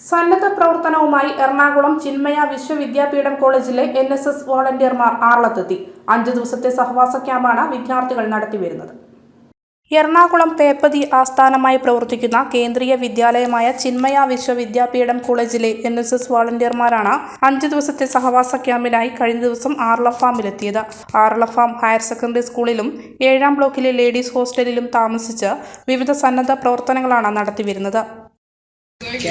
സന്നദ്ധ പ്രവർത്തനവുമായി എറണാകുളം ചിന്മയ വിശ്വവിദ്യാപീഠം കോളേജിലെ എൻ എസ് എസ് വോളണ്ടിയർമാർ ആറളത്തെത്തി. അഞ്ചു ദിവസത്തെ സഹവാസ ക്യാമ്പാണ് വിദ്യാർത്ഥികൾ നടത്തിവരുന്നത്. എറണാകുളം പേപ്പതി ആസ്ഥാനമായി പ്രവർത്തിക്കുന്ന കേന്ദ്രീയ വിദ്യാലയമായ ചിന്മയ വിശ്വവിദ്യാപീഠം കോളേജിലെ എൻ എസ് എസ് വോളണ്ടിയർമാരാണ് അഞ്ച് ദിവസത്തെ സഹവാസ ക്യാമ്പിനായി കഴിഞ്ഞ ദിവസം ആർള ഫാമിലെത്തിയത്. ആർള ഫാം ഹയർ സെക്കൻഡറി സ്കൂളിലും ഏഴാം ബ്ലോക്കിലെ ലേഡീസ് ഹോസ്റ്റലിലും താമസിച്ച് വിവിധ സന്നദ്ധ പ്രവർത്തനങ്ങളാണ് നടത്തിവരുന്നത്.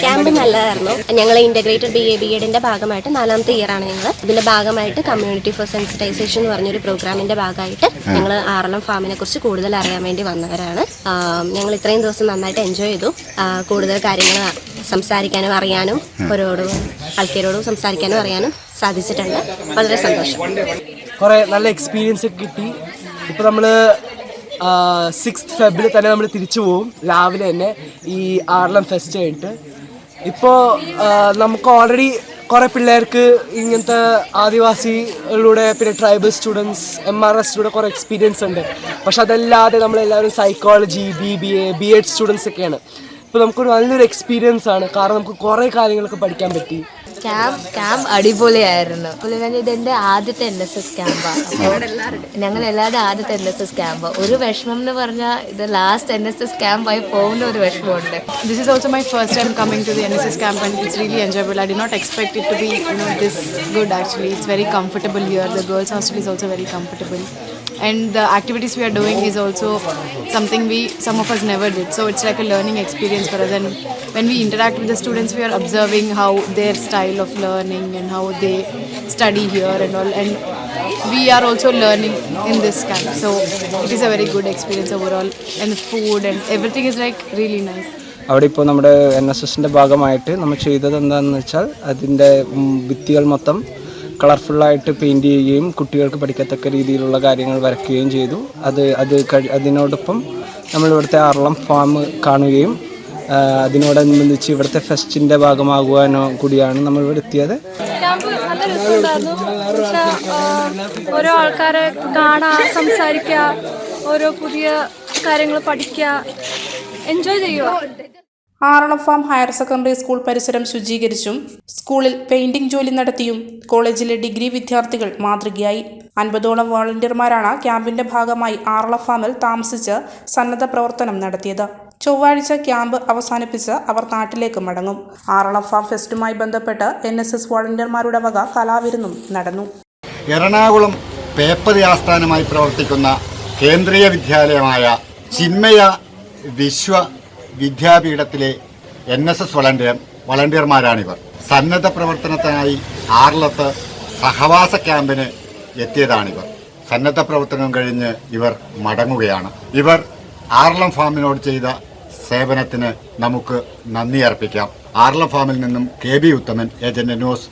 ക്യാമ്പ് നല്ലതായിരുന്നു. ഞങ്ങൾ ഇന്റഗ്രേറ്റഡ് ബി എ ബി എഡിന്റെ ഭാഗമായിട്ട് നാലാമത്തെ ഇയർ ആണ് ഞങ്ങൾ ഇതിന്റെ ഭാഗമായിട്ട് കമ്മ്യൂണിറ്റി ഫോർ സെൻസിറ്റൈസേഷൻ എന്ന് പറഞ്ഞൊരു പ്രോഗ്രാമിന്റെ ഭാഗമായിട്ട് ഞങ്ങൾ ആറളം ഫാമിനെ കുറിച്ച് കൂടുതൽ അറിയാൻ വേണ്ടി വന്നവരാണ്. ഞങ്ങൾ ഇത്രയും ദിവസം നന്നായിട്ട് എൻജോയ് ചെയ്തു. കൂടുതൽ കാര്യങ്ങൾ സംസാരിക്കാനും അറിയാനും ഓരോടും ആൾക്കാരോടും സംസാരിക്കാനും അറിയാനും സാധിച്ചിട്ടുണ്ട്. വളരെ സന്തോഷം. കുറേ നല്ല എക്സ്പീരിയൻസ് കിട്ടി. ഇപ്പോൾ നമ്മൾ സിക്സ് ഫെബ്രുവരി തന്നെ നമ്മൾ തിരിച്ചു പോകും രാവിലെ തന്നെ ഈ ആർലം ഫെസ്റ്റ് കഴിഞ്ഞിട്ട്. ഇപ്പോൾ നമുക്ക് ഓൾറെഡി കുറേ പിള്ളേർക്ക് ഇങ്ങനത്തെ ആദിവാസികളുടെ പിന്നെ tribal students M R S student കുറേ എക്സ്പീരിയൻസ് ഉണ്ട്. പക്ഷെ അതല്ലാതെ നമ്മളെല്ലാവരും psychology B B A B Ed students ഒക്കെയാണ്. ഇപ്പോൾ നമുക്കൊരു നല്ലൊരു എക്സ്പീരിയൻസ് ആണ്. കാരണം നമുക്ക് കുറേ കാര്യങ്ങളൊക്കെ പഠിക്കാൻ പറ്റി. ക്യാമ്പ് ക്യാമ്പ് അടിപൊളിയായിരുന്നു പുള്ളിക്കാരി ഇതെന്റെ ആദ്യത്തെ എൻ എസ് എസ് ക്യാമ്പാണ് ഞങ്ങൾ എല്ലാവരുടെ ആദ്യത്തെ എൻ എസ് എസ് ക്യാമ്പ് ഒരു വിഷമം എന്ന് പറഞ്ഞാൽ ഇത് ലാസ്റ്റ് എൻ എസ് എസ് ക്യാമ്പായി പോകുന്ന ഒരു വിഷമമുണ്ട് This is also my first time coming to the NSS camp and it's really enjoyable. I did not expect it to be you know this good actually. It's very comfortable here. The girls hostel is also very comfortable. And the activities we are doing is also something we some of us never did. So it's like a learning experience for us. And when we interact with the students, we are observing how their style of learning and how they study here and all. And we are also learning in this camp. So it is a very good experience overall. And the food and everything is like really nice. അവിടെ ഇപ്പോൾ നമ്മുടെ N S എസിന്റെ ഭാഗമായിട്ട് നമ്മൾ ചെയ്തത് എന്താണെന്ന് വെച്ചാൽ അതിന്റെ ഭിത്തികൾ മൊത്തം കളർഫുള്ളായിട്ട് പെയിന്റ് ചെയ്യുകയും കുട്ടികൾക്ക് പഠിക്കത്തക്ക രീതിയിലുള്ള കാര്യങ്ങൾ വരയ്ക്കുകയും ചെയ്തു. അത് അത് അതിനോടൊപ്പം നമ്മളിവിടുത്തെ അറളം ഫാം കാണുകയും അതിനോടനുബന്ധിച്ച് ഇവിടുത്തെ ഫെസ്റ്റിന്റെ ഭാഗമാകുവാനോ കൂടിയാണ് നമ്മൾ ഇവിടെ എത്തിയത് ഓരോ ആൾക്കാരെ കാണാ സംസാരിക്കുക ഓരോ പുതിയ കാര്യങ്ങൾ പഠിക്കുക എൻജോയ് ചെയ്യുക Aralam farm higher secondary school പരിസരം ശുചീകരിച്ചും സ്കൂളിൽ പെയിന്റിംഗ് ജോലി നടത്തിയും കോളേജിലെ ഡിഗ്രി വിദ്യാർത്ഥികൾ മാതൃകയായി. അൻപതോളം വോളണ്ടിയർമാരാണ് ക്യാമ്പിന്റെ ഭാഗമായി ആറള ഫാമിൽ താമസിച്ച് സന്നദ്ധ പ്രവർത്തനം നടത്തിയത്. ചൊവ്വാഴ്ച ക്യാമ്പ് അവസാനിപ്പിച്ച് അവർ നാട്ടിലേക്ക് മടങ്ങും. ആറള ഫാം ഫെസ്റ്റുമായി ബന്ധപ്പെട്ട് എൻ എസ് എസ് വോളണ്ടിയർമാരുടെ വക കലാവിരുന്നും നടന്നു. എറണാകുളം പേപ്പർ ആസ്ഥാനമായി പ്രവർത്തിക്കുന്ന കേന്ദ്രീയ വിദ്യാലയമായ ചിന്മയ വിശ്വ വിദ്യാപീഠത്തിലെ എൻ എസ് എസ് വളണ്ടിയർ വളണ്ടിയർമാരാണിവർ. സന്നദ്ധ പ്രവർത്തനത്തിനായി ആറിലത്ത് സഹവാസ ക്യാമ്പിന് എത്തിയതാണിവർ. സന്നദ്ധ പ്രവർത്തനം കഴിഞ്ഞ് ഇവർ മടങ്ങുകയാണ്. ഇവർ ആർലം ഫാമിനോട് ചെയ്ത സേവനത്തിന് നമുക്ക് നന്ദി അർപ്പിക്കാം. ആർലം ഫാമിൽ നിന്നും K B Uthaman agent news